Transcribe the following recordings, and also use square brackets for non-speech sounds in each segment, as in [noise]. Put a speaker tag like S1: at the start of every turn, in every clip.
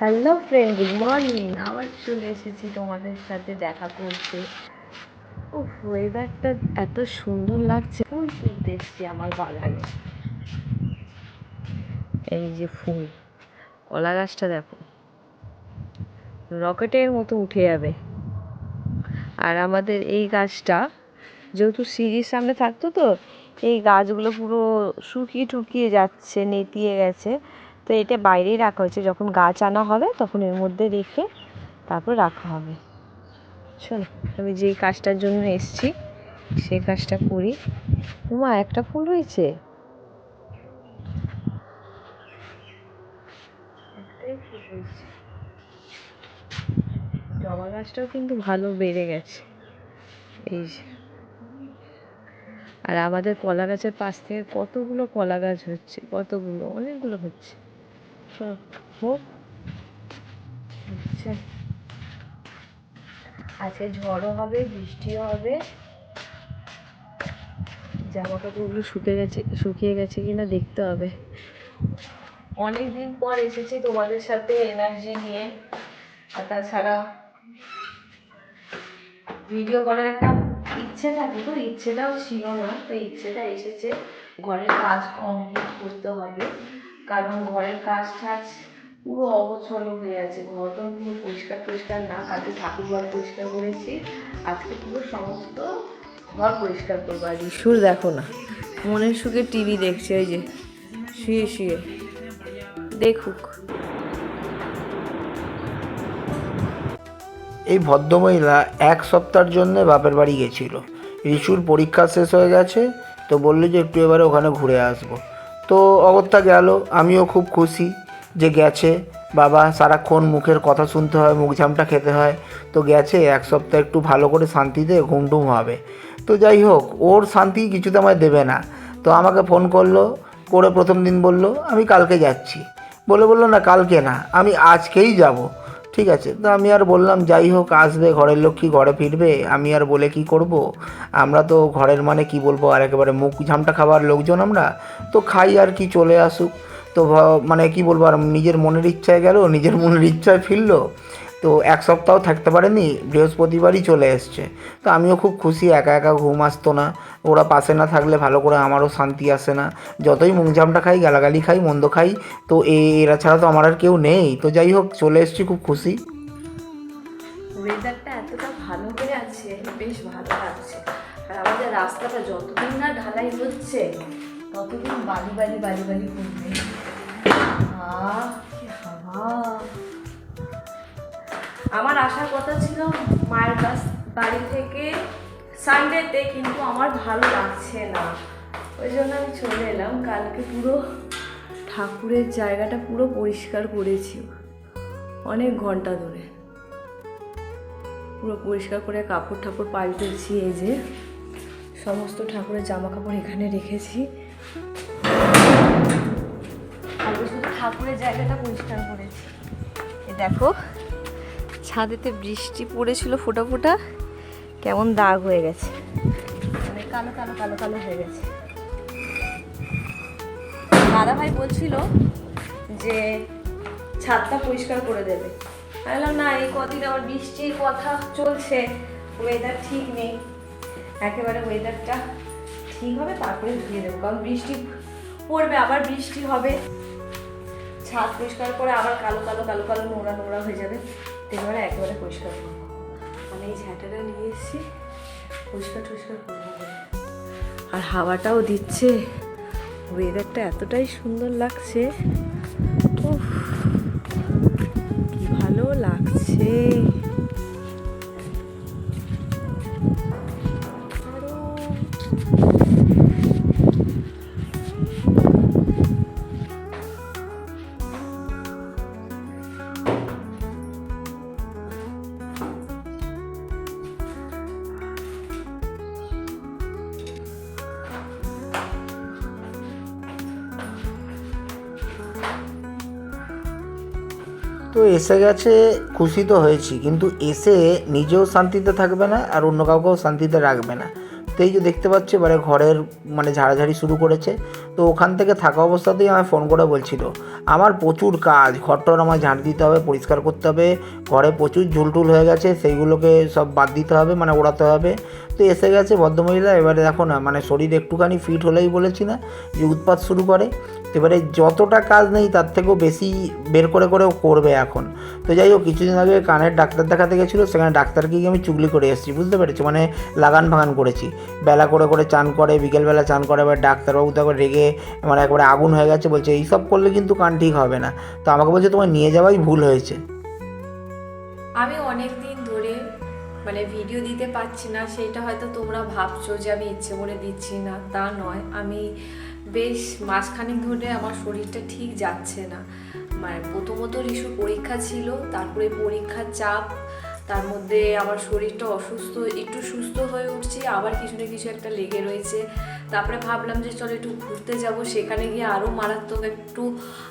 S1: Hello friend good morning আবার চলে এসেছি তোমাদের সাথে দেখা করতে। উফ ওয়েদারটা এত সুন্দর লাগছে। ফুল তুলতে এসেছি আমার বাগানে? এই যে ফুল। কলা গাছটা দেখো। রকেটের মতো উঠে যাবে। আর আমাদের এই গাছটা, যেহেতু সিঁড়ির সামনে থাকতো তো, এই গাছগুলো পুরো শুকিয়ে টুকিয়ে যাচ্ছে, নেতিয়ে গেছে। তো এটা বাইরেই রাখা হয়েছে। যখন গাছ আনা হবে, তখন এর মধ্যে রেখে তারপর রাখা হবে। শোনো, আমি যেই কাজটার জন্য এসেছি, সেই কাজটা করি। মা একটা ফুল হয়েছে জবা গাছটাও কিন্তু ভালো বেড়ে গেছে। এই যে। আর আমাদের কলা গাছের পাশ থেকে কতগুলো কলা গাছ হচ্ছে, কতগুলো, অনেকগুলো হচ্ছে। হোক আচ্ছা। আজকে ঝড়ও হবে, বৃষ্টিও হবে। জামা কাপড়গুলো শুকিয়ে গেছে শুকিয়ে গেছে কিনা দেখতে হবে। অনেক দিন পর এসেছি তোমাদের সাথে এনার্জি নিয়ে। আর তাছাড়া ভিডিও করার একটা ইচ্ছে থাকে তো, ইচ্ছেটাও ছিল না, তো ইচ্ছেটা এসেছে। ঘরের কাজ কমপ্লিট করতে হবে। কারণ ঘরের কাজ টাজ পুরো অবছন্ন হয়ে আছে। ঘরটা পুরো পরিষ্কার পরিষ্কার না কালকে ঠাকুর ঘর পরিষ্কার করেছি। আজকে পুরো সমস্ত ঘর পরিষ্কার করব আর ইস্যুর দেখো না। মনের সুখে টিভি দেখছে ওই যে, শুয়ে শুয়ে। দেখুক।
S2: এই ভদ্রমহিলা এক সপ্তাহের জন্য বাপের বাড়ি গেছিল। ঋষুর পরীক্ষা শেষ হয়ে গেছে, তো বলল যে একটু এবারে ওখানে ঘুরে আসব। তো অগত্যা গেল। আমিও খুব খুশি যে গেছে। বাবা, সারাক্ষণ মুখের কথা শুনতে হয়, মুখ ঝামটা খেতে হয়। তো গেছে, এক সপ্তাহ একটু ভালো করে শান্তিতে ঘুমটুম হবে। তো যাই হোক, ওর শান্তি কিছুতে আমায় দেবে না। তো আমাকে ফোন করল, করে প্রথম দিন বলল, আমি কালকে যাচ্ছি। বলে বলল, না, কালকে না, আমি আজকেই যাব। ঠিক আছে। তো আমি আর বললাম, যাই হোক, আসবে, ঘরের লোক কি ঘরে ফিরবে। আমি আর বলে কি করব? আমরা তো ঘরের মানে কি বলব, আর একেবারে মুখ ঝামটা খাবার লোকজন আমরা। তো খাই আর কি চলে আসুক। তো মানে কি বলব, আর নিজের মনের ইচ্ছায় গেল, নিজের মনের ইচ্ছায় ফিরলো। তো এক সপ্তাহ থাকতে পারেনি, বৃহস্পতিবারই চলে এসছে। তো আমিও খুব খুশি, একা একা ঘুম আসতো না। ওরা পাশে না থাকলে ভালো করে আমারও শান্তি আসে না। যতই মুখঝামটা খাই, গালাগালি খাই, মন্দ খাই, তো এরা ছাড়া তো আমার আর কেউ নেই। তো যাই হোক, চলে এসছি খুব খুশি।
S1: ওয়েদারটা এতটা ভালো আছে, বেশ ভালো লাগছে। আর আমাদের রাস্তাটা যতদিন না ঢালাই হচ্ছে, ততদিন আহ, কি হাওয়া। আমার আসার কথা ছিল মায়ের কাছ বাড়ি থেকে সানডেতে কিন্তু আমার ভালো লাগছে না। ওই জন্য আমি চলে এলাম। কালকে পুরো ঠাকুরের জায়গাটা পুরো পরিষ্কার করেছি। অনেক ঘণ্টা ধরে। পুরো পরিষ্কার করে কাপড় ঠাকুর পাল্টেছি, এই যে। সমস্ত ঠাকুরের জামা কাপড় এখানে রেখেছি। শুধু ঠাকুরের জায়গাটা পরিষ্কার করেছি। দেখো ছাদেতে বৃষ্টি পড়েছিল ফোটা ফোটা, কেমন দাগ হয়ে গেছে। মানে কালো কালো কালো কালো হয়ে গেছে। দাদা ভাই বলছিল যে ছাদটা পরিষ্কার করে দেবে। বললাম, না, এই কদিন আমার বৃষ্টির কথা চলছে ওয়েদার ঠিক নেই। একেবারে ওয়েদারটা ঠিক হবে, তারপরে ধুয়ে দেবো। কারণ বৃষ্টি পড়বে, আবার বৃষ্টি হবে। ছাদ পরিষ্কার করে আবার কালো কালো কালো কালো নোংরা নোংরা হয়ে যাবে। এবারে একেবারে পরিষ্কার করব। আমি এই ঝাঁটাটা নিয়ে এসেছি। পরিষ্কার টরিষ্কার করব। আর হাওয়াটাও দিচ্ছে। ওয়েদারটা এতটাই সুন্দর লাগছে। কি ভালো লাগছে।
S2: তো এসে গেছে, খুশি তো হয়েছি, কিন্তু এসে নিজেও শান্তিতে থাকবে না আর অন্য কাউকেও শান্তিতে রাখবে না। তো এই যে দেখতে পাচ্ছি, এবারে ঘরের মানে ঝাড়াঝাড়ি শুরু করেছে। তো ওখান থেকে থাকা অবস্থাতেই আমায় ফোন করে বলছিল, আমার প্রচুর কাজ ঘরটর আমার ঝাঁট দিতে হবে, পরিষ্কার করতে হবে, ঘরে প্রচুর ঝুলটুল হয়ে গেছে, সেইগুলোকে সব বাদ দিতে হবে মানে ওড়াতে হবে। তো এসে গেছে ভদ্রমহিলা, এবারে দেখো না মানে শরীর একটুখানি ফিট হলেই বলেছি না, যে উৎপাত শুরু করে। এবারে যতটা কাজ নেই, তার থেকেও বেশি বের করে করেও করবে এখন। তো যাই হোক, কিছুদিন আগে কানের ডাক্তার দেখাতে গেছিল, সেখানে ডাক্তারকে গিয়ে আমি চুগলি করে এসেছি, বুঝতে পেরেছি? মানে লাগান ভাগান করেছি। বেলা করে করে চান করে, বিকেলবেলা চান করে, এবার ডাক্তারবাবু তো একবার রেগে মানে একবারে আগুন হয়ে গেছে বলছে, এইসব করলে কিন্তু কান ঠিক হবে না। তো আমাকে বলছে তোমার নিয়ে যাওয়াই ভুল হয়েছে।
S1: আমি অনেক দিন ধরে মানে ভিডিও দিতে পারছি না, সেটা হয়তো তোমরা ভাবছ যে আমি ইচ্ছে করে দিচ্ছি না, তা নয়। আমি বেশ মাসখানেক ধরে আমার শরীরটা ঠিক যাচ্ছে না। মানে প্রথমত রিসুর পরীক্ষা ছিল, তারপরে পরীক্ষার চাপ তার মধ্যে আমার শরীরটা অসুস্থ, একটু সুস্থ হয়ে উঠছি, আবার কিছু না কিছু একটা লেগে রয়েছে। তারপরে ভাবলাম যে চলো একটু ঘুরতে যাব। সেখানে গিয়ে আরও মারাত্মক একটু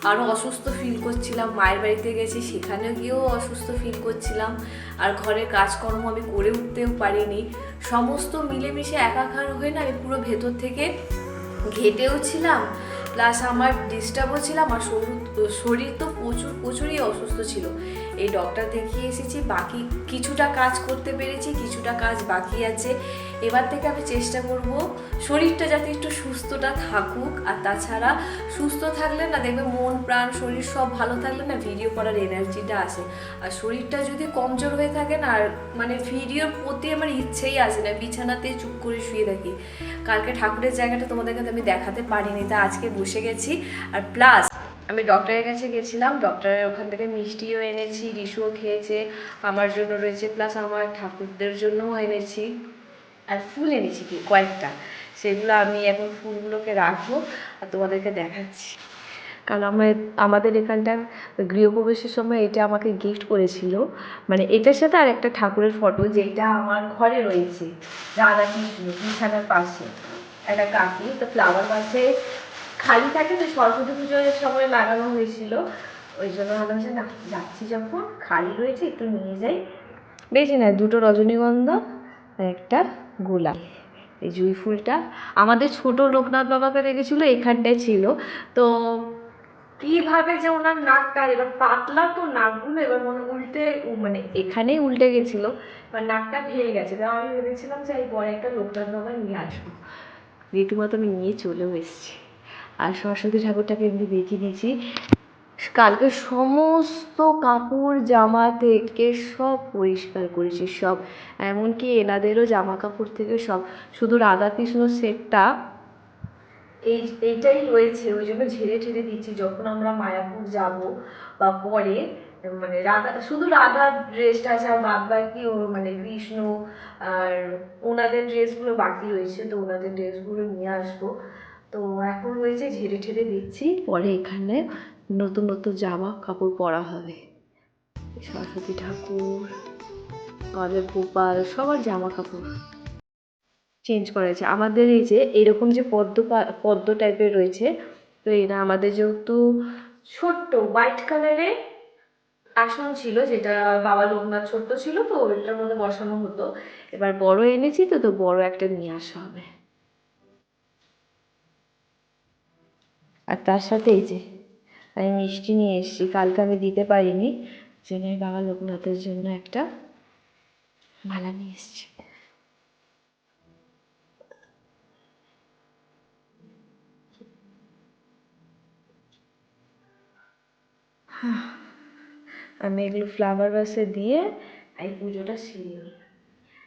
S1: আরও অসুস্থ ফিল করছিলাম। মায়ের বাড়িতে গেছি সেখানে গিয়েও অসুস্থ ফিল করছিলাম। আর ঘরের কাজকর্ম আমি করে উঠতেও পারিনি। সমস্ত মিলেমিশে একাকার হয়ে না আমি পুরো ভেতর থেকে ঘেটেও ছিলাম। প্লাস আমার ডিস্টার্বও ছিলাম আর শরীর শরীর তো প্রচুর, প্রচুরই অসুস্থ ছিল। এই ডক্টর দেখিয়ে এসেছি, বাকি কিছুটা কাজ করতে পেরেছি, কিছুটা কাজ বাকি আছে। এবার থেকে আমি চেষ্টা করব শরীরটা যাতে একটু সুস্থটা থাকুক। আর তাছাড়া সুস্থ থাকলে না দেখবে মন, প্রাণ, শরীর সব ভালো থাকলে না ভিডিও করার এনার্জিটা আসে। আর শরীরটা যদি কমজোর হয়ে থাকে না, আর মানে ভিডিওর প্রতি আমার ইচ্ছেই আসে না, বিছানাতে চুপ করে শুয়ে থাকি। কালকে ঠাকুরের জায়গাটা তোমাদের কাছে আমি দেখাতে পারিনি, তা আজকে বসে গেছি। আর প্লাস আমি ডক্টরের কাছে গেছিলাম ডক্টরের ওখান থেকে মিষ্টিও এনেছি, রিসুও খেয়েছে, আমার জন্য রয়েছে প্লাস আমার ঠাকুরদের জন্যও এনেছি। আর ফুল এনেছি কি, কয়েকটা। সেগুলো আমি এখন ফুলগুলোকে রাখব আর তোমাদেরকে দেখাচ্ছি। কারণ আমার আমাদের এখানটা গৃহপ্রবেশের সময় এটা আমাকে গিফট করেছিল। মানে এটার সাথে আর একটা ঠাকুরের ফটো যেটা আমার ঘরে রয়েছে রাধা কৃষ্ণ বিছানার পাশে। একটা কাকি, তো ফ্লাওয়ার পাশে খালি থাকে তো সরস্বতী পুজোর সময় লাগানো হয়েছিল। ওই জন্য ভাবলাম না, যাচ্ছি যখন, খালি রয়েছে, একটু নিয়ে যাই। বেশি না, দুটো রজনীগন্ধা আর একটা গোলাপ। এই জুঁই ফুলটা আমাদের ছোট লোকনাথ বাবাকে রেখেছিল, এখানটায় ছিল। তো কীভাবে যে ওনার নাকটা, এবার পাতলা তো নাকগুলো এবার মনে উল্টে মানে এখানেই উল্টে গেছিল, এবার নাকটা ভেঙে গেছে। তো আমি ভেবেছিলাম যে এই পরে একটা লোকনাথ বাবা নিয়ে আসব। রীতিমতো আমি নিয়ে চলেও এসেছি। আর সরস্বতী ঠাকুরটাকে এমনি দেখিয়ে দিয়েছি। কালকে সমস্ত কাপড়, জামা থেকে সব পরিষ্কার করেছি সব। এমনকি এনাদেরও জামা কাপড় থেকে সব। শুধু রাধাকৃষ্ণ সেটটা এই, এইটাই রয়েছে, ওই জন্য ঝেড়ে ঠেড়ে দিচ্ছি। যখন আমরা মায়াপুর যাব বা পরে মানে রাধা, শুধু রাধার ড্রেসটা আছে আর বাদ বাকি ও মানে কৃষ্ণ আর ওনাদের ড্রেসগুলো বাকি রয়েছে, তো ওনাদের ড্রেসগুলো নিয়ে আসব। তো এখন রয়েছে ঝেড়ে ঠেড়ে দিচ্ছি, পরে এখানে নতুন নতুন জামা কাপড় পরা হবে। সরস্বতী ঠাকুর, আমাদের গোপাল, সবার জামা কাপড়। চেঞ্জ করেছে। আমাদের এই যে এরকম যে পদ্ম পদ্ম টাইপের রয়েছে, তো এরা আমাদের যেহেতু ছোট্ট হোয়াইট কালারের আসন ছিল, যেটা বাবা লোকনাথ ছোট্ট ছিল, তো ওইটার মধ্যে বসানো হতো। এবার বড় এনেছি তো তো বড় একটা নিয়ে আসা হবে। আর তার সাথে এই যে আমি মিষ্টি নিয়ে এসেছি, কালকে আমি দিতে পারিনি জন্য বাবা লোকনাথের জন্য একটা মালা নিয়ে এসেছি। [sighs] আমি এগুলো ফ্লাওয়ার বাসে দিয়ে এই পুজোটা সেরে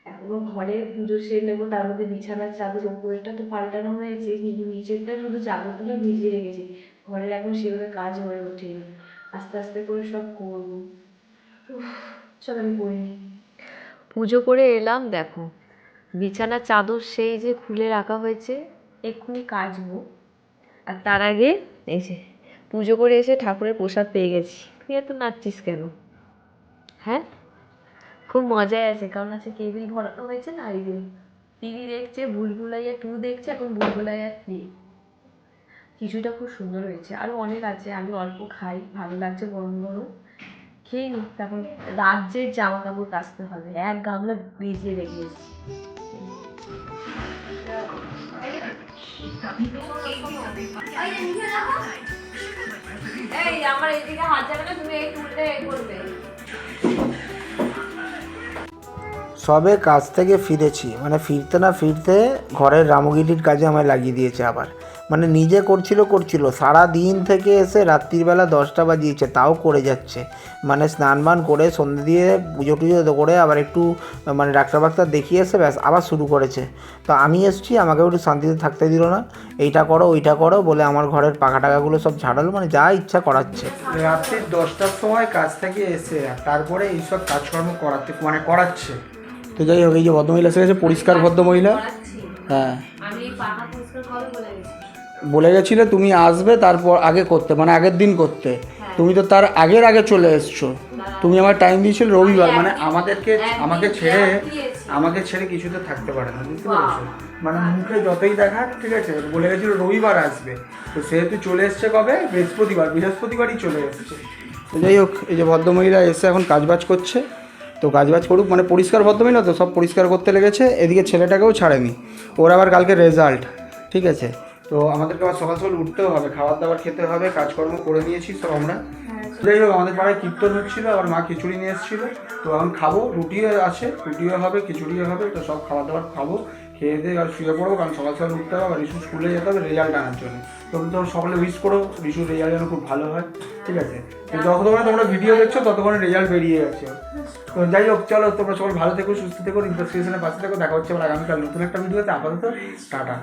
S1: এখনও ঘরে পুজো সেরে নেব, তার মধ্যে বিছানার চাদর উপরেটা তো পাল্টানো হয়েছে, কিন্তু নিচেরটা শুধু চাদরগুলো ভিজিয়ে রেখেছি। ঘরের এখন সেভাবে কাজ হয়ে ওঠেনি আস্তে আস্তে করে সব করব। চল আমি করে নিই। পুজো করে এলাম, দেখো। বিছানার চাদর সেই যে খুলে রাখা হয়েছে, এক্ষুনি কাচবো। আর তার আগে এই যে পুজো করে এসে ঠাকুরের প্রসাদ পেয়ে গেছি। তুই এত নাচছিস কেন? হ্যাঁ? খুব মজায় আছে, কারণ আছে কেবিল ভরানো হয়েছে না, এই যে টিভি দেখছে, ভুলভুলাইয়া টু দেখছে, এখন ভুলভুলাইয়া থ্রি কিছুটা খুব সুন্দর হয়েছে আরও অনেক আছে, আমি অল্প খাই, ভালো লাগছে গরম গরম। খেয়ে নি তখন রাজ্যের জামা কাপড় কাচতে হবে এক গামলা ভিজিয়ে রেখে এসেছি এই আমার এইদিকে হাত যাবে না তুমি এই টুলটা এ করবে।
S3: সবে কাজ থেকে ফিরেছি মানে ফিরতে না ফিরতে ঘরের রামগিরির কাজে আমায় লাগিয়ে দিয়েছে আবার। মানে নিজে করছিল করছিল। সারা দিন থেকে এসে রাত্রিবেলা দশটা বাজিয়েছে তাও করে যাচ্ছে। মানে স্নান বান করে সন্ধে দিয়ে পুজো টুজো করে আবার একটু মানে ডাক্তার ফাক্তার দেখিয়ে এসে ব্যাস আবার শুরু করেছে। তো আমি এসছি আমাকেও একটু শান্তিতে থাকতে দিল না। এইটা করো ওইটা করো বলে আমার ঘরের পাখা টাকাগুলো সব ঝাড়ালো মানে যা ইচ্ছা করাচ্ছে। রাত্রি দশটার সময় কাজ থেকে এসে তারপরে এইসব কাজকর্ম করাতে মানে করাচ্ছে। তো যাই হোক এই যে ভদ্রমহিলা এসে গেছে পরিষ্কার ভদ্রমহিলা। হ্যাঁ।
S1: আমি পাখা পরিষ্কার বলে
S3: গেছিলে তুমি আসবে তারপর আগে করতে মানে আগের দিন করতে। তুমি তো তার আগের আগে চলে এসছো। তুমি আমার টাইম দিয়েছিল রবিবার মানে আমাদেরকে আমাকে ছেড়ে আমাকে ছেড়ে কিছুতে থাকতে পারে না বুঝতে পেরেছ? মানে মুখে যতই দেখাক ঠিক আছে বলে গেছিল রবিবার আসবে। তো সেহেতু চলে এসছে কবে? বৃহস্পতিবার বৃহস্পতিবারই চলে এসছে। তো যাই হোক এই যে ভদ্রমহিলা এসে এখন কাজবাজ করছে। তো কাজবাজ করুক মানে পরিষ্কার ভদ্রমহিলা তো সব পরিষ্কার করতে লেগেছে এদিকে ছেলেটাকেও ছাড়েনি। ওর আবার কালকে রেজাল্ট ঠিক আছে? তো আমাদেরকে আবার সকাল সকাল উঠতেও হবে খাবার দাবার খেতে হবে কাজকর্ম করে নিয়েছি সব আমরা। যাই হোক আমাদের পাড়ায় কীর্তন হচ্ছিল আবার মা খিচুড়ি নিয়ে এসেছিল। তো এখন খাব রুটিও আছে রুটিও হবে খিচুড়িও হবে তো সব খাবার দাবার খাব খেয়ে দিয়ে আর শুয়ে পড়ব কারণ সকাল সকাল উঠতে হবে আর রিসু স্কুলে যেতে হবে রেজাল্ট আনার জন্য। তখন তো সকলে উইশ করো রিসুর রেজাল্ট যেন খুব ভালো হয় ঠিক আছে? যতক্ষণে তোমরা ভিডিও দেখছ ততক্ষণে রেজাল্ট বেরিয়ে যাচ্ছে। তো যাই হোক চলো তোমরা সবাই ভালো থেকো সুস্থ থেকো ইনভেস্টিগেশনের পাশে থেকো দেখা হচ্ছে আবার আগামীকাল নতুন একটা ভিডিও ভিডিওতে আপাতত টাটা।